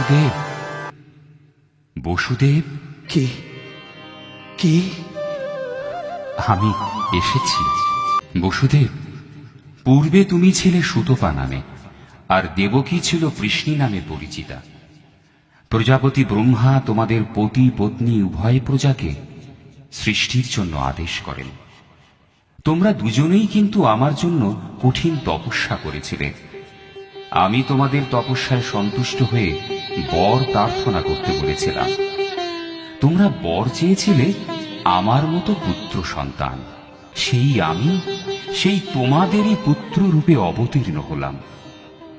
বসুদেব। বসুদেব? কে? কে? আমি এসেছি। বসুদেব পূর্বে তুমি ছিলে সুতপা নামে আর দেবকী ছিল কৃষ্ণী নামে পরিচিতা। প্রজাপতি ব্রহ্মা তোমাদের পতি পত্নী উভয় প্রজাকে সৃষ্টির জন্য আদেশ করেন। তোমরা দুজনেই কিন্তু আমার জন্য কঠিন তপস্যা করেছিলে। আমি তোমাদের তপস্যায় সন্তুষ্ট হয়ে বর প্রার্থনা করতে বলেছিলাম। তোমরা বর চেয়েছিলে আমার মতো পুত্র সন্তান। সেই আমি, সেই তোমাদেরই পুত্র রূপে অবতীর্ণ হলাম।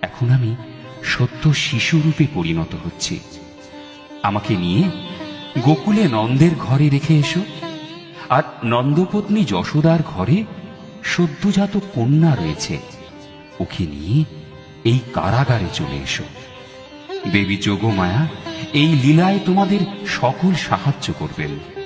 এখন আমি সত্য শিশু রূপে পরিণত হচ্ছি। আমাকে নিয়ে গোকুলে নন্দের ঘরে রেখে এসো, আর নন্দপত্নী যশোদার ঘরে সদ্যজাত কন্যা রয়েছে, ওকে নিয়ে এই কারাগারে চলে এসো। দেবী যোগমায়া এই লীলায় তোমাদের সকল সাহায্য করবেন।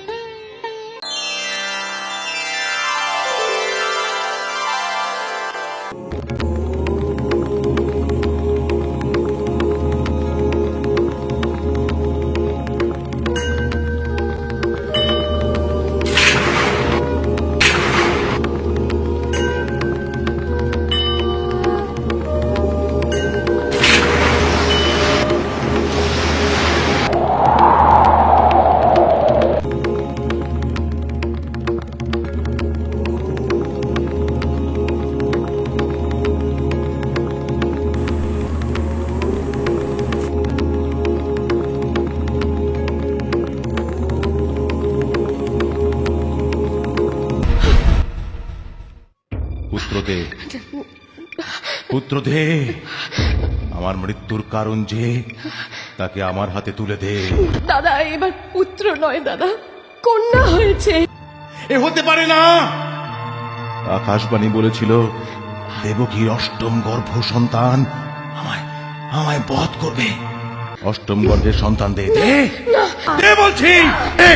দে পুত্র দে আমার মৃত্যুর কারণ যে তাকে আমার হাতে তুলে দে। দাদা এবার পুত্র নয় দাদা। কন্যা হয়েছে। এ হতে পারে না। আকাশবাণী বলেছিল দেবকীর অষ্টম গর্ভ সন্তান আমায় আমায় বধ করবে। অষ্টম গর্ভের সন্তান দে দে। বলছি দে।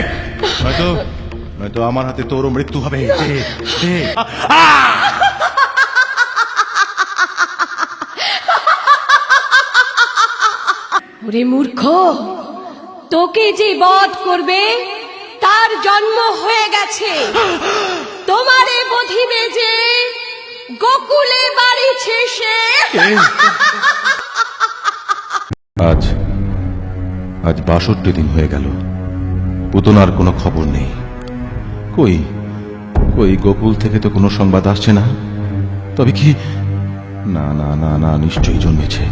নয়তো নয়তো আমার হাতে তোরও মৃত্যু হবে দে দে ওরে মূর্খ, তোকে যে বধ করবে, তার জন্ম হয়ে গেছে। তোমারে বধিবে যে গোকুলে বাড়িছে সে আজ আজ বাষট্টি দিন হয়ে গেল। পুতনার কোনো খবর নেই। কই কই গোকুল থেকে তো কোনো সংবাদ আসছে না? তবে কি? না না না না, নিশ্চয়ই জন্মেছে।